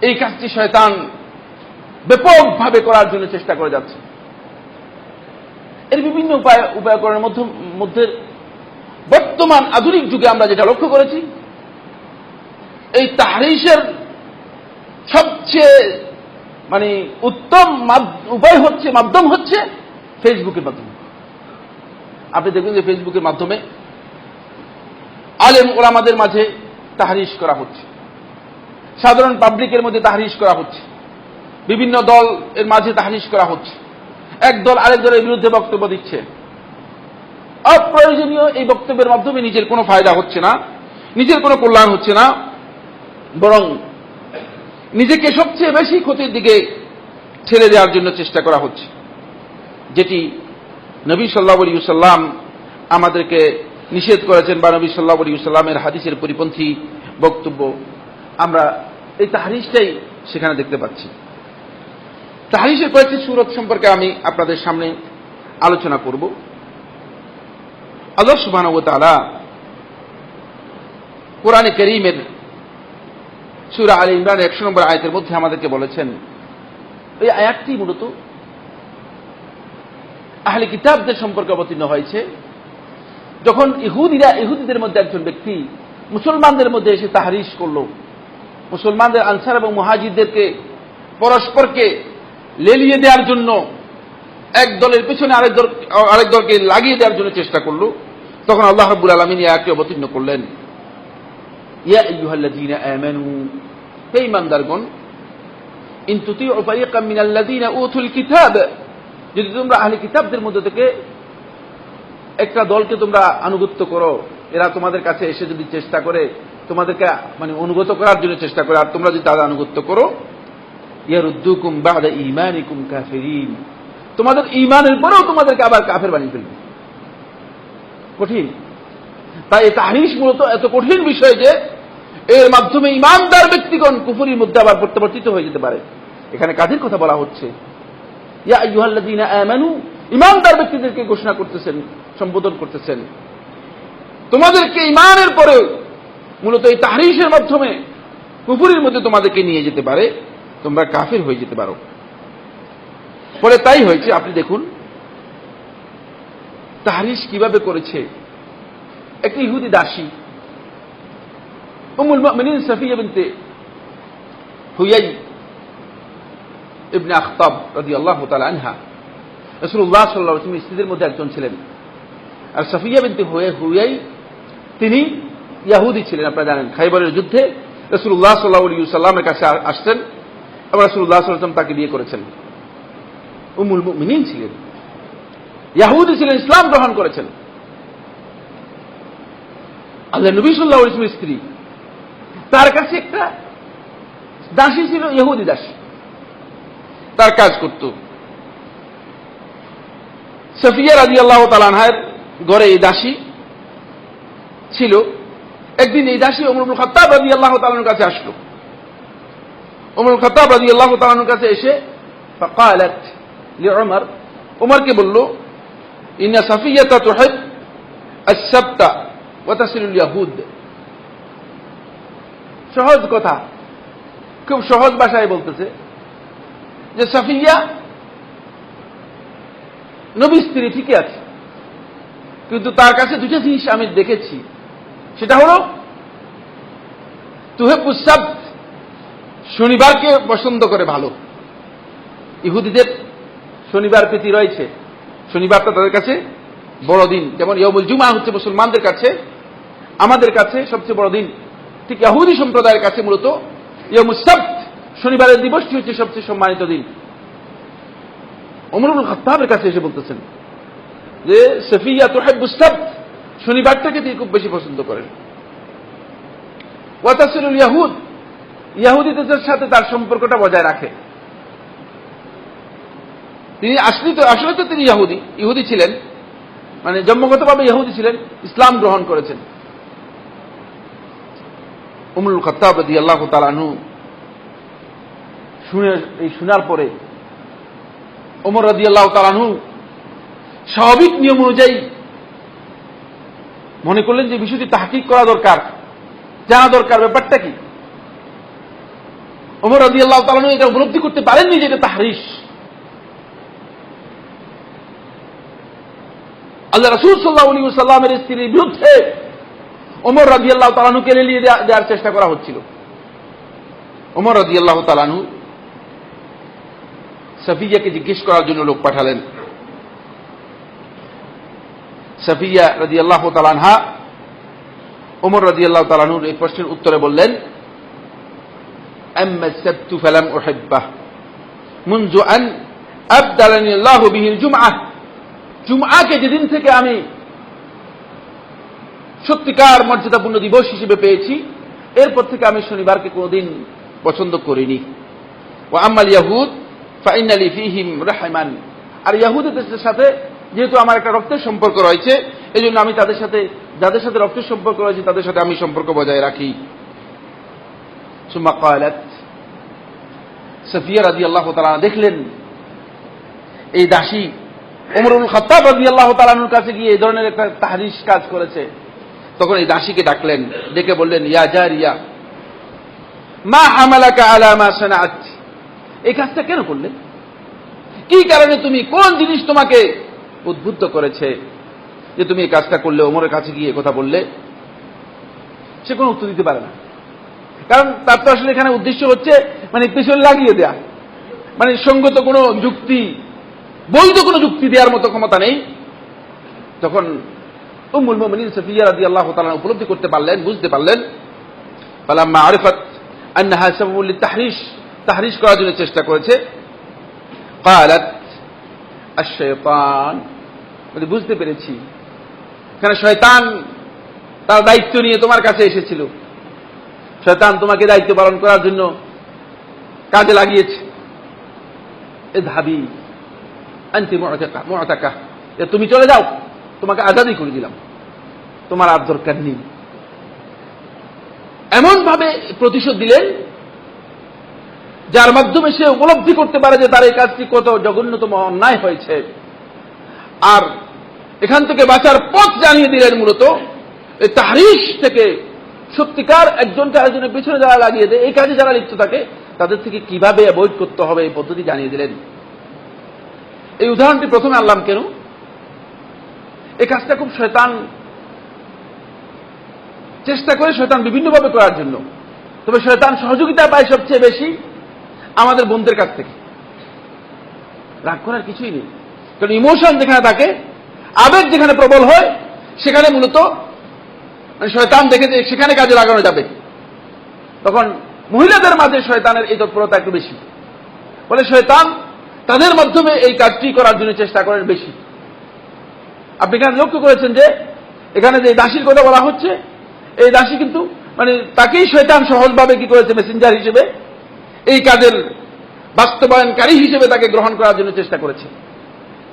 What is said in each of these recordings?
এই কাজটি শয়তান ব্যাপকভাবে করার জন্য চেষ্টা করে যাচ্ছে। এর বিভিন্ন উপায়, উপায়করণের মধ্য, মধ্যে বর্তমান আধুনিক যুগে আমরা যেটা লক্ষ্য করেছি, এই তাহারিসের সবচেয়ে মানে উত্তম উপায় হচ্ছে, মাধ্যম হচ্ছে ফেসবুকের মাধ্যমে। আপনি দেখবেন যে ফেসবুকের মাধ্যমে আলেম ওলামাদের মাঝে তাহারিশ করা হচ্ছে। সাধারণ পাবলিকের মধ্যে তাহারিশ করা হচ্ছে। বিভিন্ন দল এর মাঝে তাহারিশ করা হচ্ছে। এক দল আরেক দলের বিরুদ্ধে বক্তব্য দিচ্ছে। অপ্রয়োজনীয় এই বক্তব্যের মাধ্যমে নিজের কোনো ফায়দা হচ্ছে না, নিজের কোনো কল্যাণ হচ্ছে না, বরং নিজেকে সবচেয়ে বেশি ক্ষতির দিকে ছেড়ে দেওয়ার জন্য চেষ্টা করা হচ্ছে। যেটি নবী সাল্লাহ সাল্লাম আমাদেরকে নিষেধ করেছেন বা নবী সাল্লাহ সাল্লামের হাদিসের পরিপন্থী বক্তব্য। আমরা এই তাহারিসটাই সেখানে দেখতে পাচ্ছি। তাহারিসের কয়েকটি সুরত সম্পর্কে আমি আপনাদের সামনে আলোচনা করব। আল্লাহ সুবাহ তালা কোরআনে করিমের সুরা আলী ইমরান একশো নম্বর আয়াতের মধ্যে আমাদেরকে বলেছেন, এই আয়াতটি মূলত আহলে কিতাবদের সম্পর্কে অবতীর্ণ হয়েছে। যখন ইহুদিরা, ইহুদিদের মধ্যে একজন ব্যক্তি মুসলমানদের মধ্যে এসে তাহারিস করল মুসলমানদের, আনসার এবং মহাজিদদেরকে পরস্পরকে লেলিয়ে দেওয়ার জন্য এক দলের পেছনে আরেক দল, আরেক দলকে লাগিয়ে দেওয়ার জন্য চেষ্টা করল। তখন আল্লাহ রাব্বুল আলমিন আয়াতটি অবতীর্ণ করলেন। ইয়া ঈমানদারগণ, ইন কিতাব, যদি তোমরা আহলে কিতাবদের মধ্যে থেকে একটা দলকে তোমরা আনুগত্য করো, এরা তোমাদের কাছে এসে যদি চেষ্টা করে তোমাদেরকে মানে অনুগত করার জন্য চেষ্টা করে। আর তোমরা যদি তাদের আনুগত্য করো, ইয়ারুদ্দুকুম বাদা কাফিরিন। তোমাদের ঈমানের পরেও তোমাদেরকে আবার কাফের বানিয়ে ফেলবে। কঠিন। তাই এই তাহরিস মূলত এত কঠিন বিষয় যে, এর মাধ্যমে ইমানদার ব্যক্তিগণ কুফুরির মধ্যে আবার প্রত্যাবর্তিত হয়ে যেতে পারে। এখানে কাজের কথা বলা হচ্ছে। ইয়া আইয়ুহাল্লাযীনা আমানু ইমানদার ব্যক্তিদেরকে ঘোষণা করতেছেন, সম্বোধন করতেছেন। তোমাদেরকে ইমানের পরে মূলত এই তাহরিসের মাধ্যমে কুফুরির মধ্যে তোমাদেরকে নিয়ে যেতে পারে, তোমরা কাফির হয়ে যেতে পারো। পরে তাই হয়েছে, আপনি দেখুন তাহরিস কীভাবে করেছে। একটি ইহুদি দাসী উমুল মুমিনিন সাফিয়া বিনতে হুয়াই ইবনে আখতাব রাদিয়াল্লাহু তাআলা আনহা, রাসূলুল্লাহ সাল্লাল্লাহু আলাইহি ওয়াসাল্লাম, স্ত্রীদের মধ্যে একজন ছিলেন। আর সাফিয়া বিনতে হুয়াই, তিনি ইয়াহুদি ছিলেন আপনারা জানেন খাইবরের যুদ্ধে, রাসূলুল্লাহ সাল্লাল্লাহু আলাইহি ওয়াসাল্লামের কাছে আসতেন এবং রাসূলুল্লাহ সাল্লাল্লাহু আলাইহি তাকে বিয়ে করেছেন। উমুল মুমিনিন ছিলেন। ইয়াহুদি ছিলেন, ইসলাম গ্রহণ করেছেন। আল্লাহ নবী সাল্লাহ ইসলামের স্ত্রী। তার কাছে একটা দাসী ছিল ইহুদি দাসী। তার কাজ করত। সফিয়া রাজি আল্লাহ তালানহার ঘরে এই দাসী ছিল। একদিন এই দাসী অমরুল খত্তাব রাজি আল্লাহ তালানোর কাছে আসলো অমরুল খত্তাব রাজি আল্লাহ তালানোর কাছে এসে فقالت لعمر উমরকে বলল ইন্না সাফিয়াতা তুহিব السبت وتصل اليهود সহজ কথা খুব সহজ ভাষায় বলতেছে যে সাফিয়া নবী স্ত্রী ঠিকই আছে কিন্তু তার কাছে দুটো জিনিস আমি দেখেছি সেটা হল, তুহে পুসাব শনিবারকে পছন্দ করে ভালো। ইহুদিদের শনিবার প্রীতি রয়েছে। শনিবারটা তাদের কাছে বড় দিন। যেমন ইয়মুল জুমা হচ্ছে মুসলমানদের কাছে, আমাদের কাছে সবচেয়ে বড় দিন। ঠিক ইহুদি সম্প্রদায়ের কাছে মূলত ইয়মুসাব শনিবারের দিবসটি হচ্ছে সবচেয়ে সম্মানিত দিন। অমরুল খত্তাবের কাছে এসে বলতেছেন যে, সফিয়া তোহেবুস্তাব শনিবারটাকে তিনি খুব বেশি পছন্দ করেন। ওয়াতাসিরুল ইয়াহুদ, ইয়াহুদিদের সাথে তার সম্পর্কটা বজায় রাখে। তিনি আসলে তো আসলে তো তিনি ইহুদি ইহুদি ছিলেন। মানে জন্মগতভাবে ইহুদি ছিলেন, ইসলাম গ্রহণ করেছেন। উমরুল খত্তাব আল্লাহ তালানু শুনে এই শোনার পরে ওমর রদি আল্লাহ তালানু স্বাভাবিক নিয়ম অনুযায়ী মনে করলেন যে বিষয়টি তাহকিক করা দরকার। জানা দরকার, ব্যাপারটা কি? ওমর রাজি আল্লাহ তালানু এটা উপলব্ধি করতে পারেননি যে এটা তাহারিস আল্লাহ রসুল সাল্লাহ আলী সাল্লামের স্ত্রীর বিরুদ্ধে ওমর রাজি আল্লাহ তালানুকে দেয়া- দেওয়ার চেষ্টা করা হচ্ছিল। ওমর রাজি আল্লাহ তালানু সাফিয়াকে জিজ্ঞেস করার জন্য লোক পাঠালেন। সাফিয়া রাজি আল্লাহ তালানহা ওমর রাজি আল্লাহ তালানুর এই প্রশ্নের উত্তরে বললেন জুমআকে যেদিন থেকে আমি সত্যিকার মর্যাদাপূর্ণ দিবস হিসেবে পেয়েছি, এরপর থেকে আমি শনিবারকে কোনদিন পছন্দ করিনি। ও আমাল ইয়াহুদ ফাইনালি ফিহিম রাহমান। আর ইয়াহুদের সাথে যেহেতু আমার একটা রক্তের সম্পর্ক রয়েছে এই জন্য আমি তাদের সাথে, যাদের সাথে রক্তের সম্পর্ক রয়েছে, তাদের সাথে আমি সম্পর্ক বজায় রাখি। সুম্মা কালাত সফিয়া রাজি আল্লাহ তালা দেখলেন, এই দাসী ওমরুল খত্তাব রাজি আল্লাহ তালানুর কাছে গিয়ে এই ধরনের একটা তাহারিস কাজ করেছে। তখন এই দাসীকে ডাকলেন, ডেকে বললেন, ইয়া জারিয়া, মা হামালাকা আলা মা সানাআত? এই কাজটা কেন করলে? কি কারণে তুমি কোন জিনিস তোমাকে উদ্বুদ্ধ করেছে যে তুমি এই কাজটা করলে ওমরের কাছে গিয়ে কথা বললে সে কোনো উত্তর দিতে পারে না কারণ তার তো আসলে এখানে উদ্দেশ্য হচ্ছে মানে পেছনে লাগিয়ে দেয়া মানে সঙ্গত কোনো যুক্তি বৈধ কোনো যুক্তি দেওয়ার মতো ক্ষমতা নেই তখন উম্মুল মুমিনিন সাফিয়া রাদিয়াল্লাহু তাআলা উপলব্ধি করতে পারলেন বুঝতে পারলেন ফালাম্মা আরিফাত আন্নাহা সাবাবুল লিতাহরিশ তাহরিশ করার জন্য চেষ্টা করেছে قالت আশয়তান বুঝতে পেরেছি। কেন শয়তান তার দায়িত্ব নিয়ে তোমার কাছে এসেছিল? শয়তান তোমাকে দায়িত্ব পালন করার জন্য কাজে লাগিয়েছে। এ ধাবি, আনতি মতাকা মতাকা তুমি চলে যাও, তোমাকে আজাদি করে দিলাম। তোমার আর দরকার নেই। এমনভাবে প্রতিশোধ দিলেন যার মাধ্যমে সে উপলব্ধি করতে পারে যে তার এই কাজটি কত জঘন্যতম অন্যায় হয়েছে। আর এখান থেকে বাঁচার পথ জানিয়ে দিলেন মূলত, এই থেকে সত্যিকার একজনকে আরেকজনের পিছনে যারা লাগিয়ে দেয়, এই কাজে যারা লিপ্ত থাকে, তাদের থেকে কীভাবে অ্যাভয়েড করতে হবে এই পদ্ধতি জানিয়ে দিলেন। এই উদাহরণটি প্রথমে আনলাম কেন? এই কাজটা খুব শয়তান, চেষ্টা করে শয়তান বিভিন্নভাবে করার জন্য। তবে শয়তান সহযোগিতা পায় সবচেয়ে বেশি আমাদের বোনদের কাছ থেকে। রাগ করার কিছুই নেই। কারণ ইমোশন যেখানে থাকে, আবেগ যেখানে প্রবল হয়, সেখানে মূলত মানে শয়তান দেখে যে সেখানে কাজে লাগানো যাবে। তখন মহিলাদের মাঝে শয়তানের এই তৎপরতা একটু বেশি। বলে শয়তান তাদের মাধ্যমে এই কাজটি করার জন্য চেষ্টা করেন বেশি। আপনি এখানে লক্ষ্য করেছেন যে, এখানে যে দাসীর কথা বলা হচ্ছে, এই দাসী কিন্তু মানে তাকেই শয়তান সহজভাবে কি করেছে মেসেঞ্জার হিসেবে এই কাজের বাস্তবায়নকারী হিসেবে তাকে গ্রহণ করার জন্য চেষ্টা করেছে।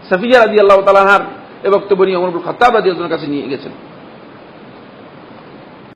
সাফিয়া রাজি আল্লাহ তালাহার এ বক্তব্য নিয়ে অমরুল খতাব রাজি কাছে নিয়ে গেছেন।